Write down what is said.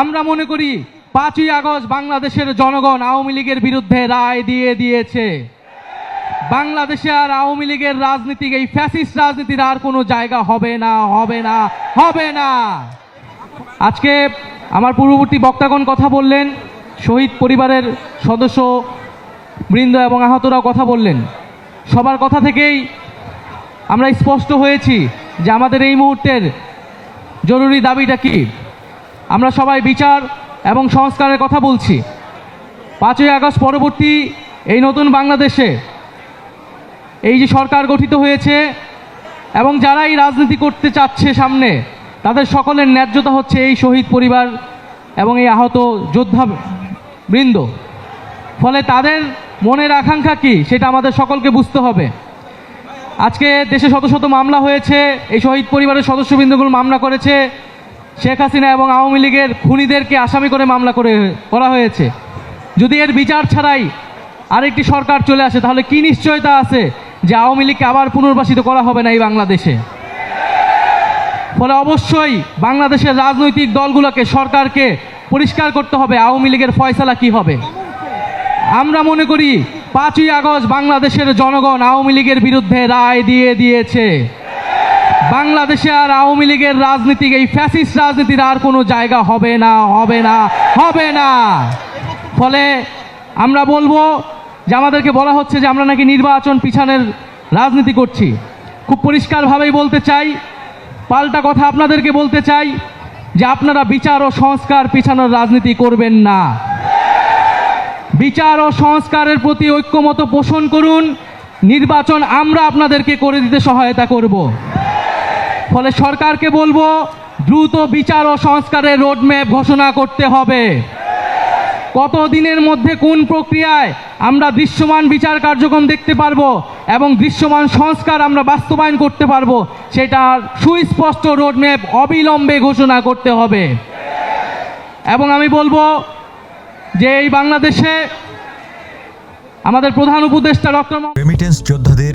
আমরা মনে করি পাঁচই আগস্ট বাংলাদেশের জনগণ আওয়ামী লীগের বিরুদ্ধে রায় দিয়ে দিয়েছে। বাংলাদেশে আর আওয়ামী লীগের রাজনীতি এই ফ্যাসিস্ট রাজনীতির আর কোনো জায়গা হবে না হবে না হবে না। আজকে আমার পূর্ববর্তী বক্তাগণ কথা বললেন, শহীদ পরিবারের সদস্য বৃন্দ এবং আহতরাও কথা বললেন। সবার কথা থেকেই আমরা স্পষ্ট হয়েছি যে আমাদের এই মুহূর্তের জরুরি দাবিটা কি? আমরা সবাই বিচার এবং সংস্কারের কথা বলছি। পাঁচই আগস্ট পরবর্তী এই নতুন বাংলাদেশে এই যে সরকার গঠিত হয়েছে এবং যারাই রাজনীতি করতে চাচ্ছে সামনে, তাদের সকলের ন্যায্যতা হচ্ছে এই শহীদ পরিবার এবং এই আহত যোদ্ধা বৃন্দ। ফলে তাদের মনের আকাঙ্ক্ষা কি, সেটা আমাদের সকলকে বুঝতে হবে। আজকে দেশে শত শত মামলা হয়েছে, এই শহীদ পরিবারের সদস্যবৃন্দগুলো মামলা করেছে শেখ হাসিনা এবং আওয়ামী লীগের খুনিদেরকে আসামি করে মামলা করে করা হয়েছে। যদি এর বিচার ছাড়াই আরেকটি সরকার চলে আসে, তাহলে কি নিশ্চয়তা আছে যে আওয়ামী লীগকে আবার পুনর্বাসিত করা হবে না এই বাংলাদেশে? ফলে অবশ্যই বাংলাদেশের রাজনৈতিক দলগুলোকে, সরকারকে পরিষ্কার করতে হবে আওয়ামী লীগের ফয়সালা কি হবে। আমরা মনে করি পাঁচই আগস্ট বাংলাদেশের জনগণ আওয়ামী লীগের বিরুদ্ধে রায় দিয়ে দিয়েছে। বাংলাদেশে আর আওয়ামী লীগের রাজনীতি, এই ফ্যাসিস্ট রাজনীতির আর কোনো জায়গা হবে না হবে না হবে না। ফলে আমরা বলব যে আমাদেরকে বলা হচ্ছে যে আমরা নাকি নির্বাচন পিছানের রাজনীতি করছি। খুব পরিষ্কারভাবেই বলতে চাই, পাল্টা কথা আপনাদেরকে বলতে চাই যে আপনারা বিচার ও সংস্কার পিছানোর রাজনীতি করবেন না। বিচার ও সংস্কারের প্রতি ঐক্যমত পোষণ করুন, নির্বাচন আমরা আপনাদেরকে করে দিতে সহায়তা করব। ফলে সরকারকে বলব, দ্রুত বিচার ও সংস্কারের রোডম্যাপ ঘোষণা করতে হবে। কত দিনের মধ্যে কোন প্রক্রিয়ায় আমরা দৃশ্যমান বিচার কার্যক্রম দেখতে পারব এবং দৃশ্যমান সংস্কার আমরা বাস্তবায়ন করতে পারব সেটার সুস্পষ্ট রোডম্যাপ অবিলম্বে ঘোষণা করতে হবে। এবং আমি বলব যে এই বাংলাদেশে আমাদের প্রধান উপদেষ্টা ডক্টর রেমিটেন্স যোদ্ধাদের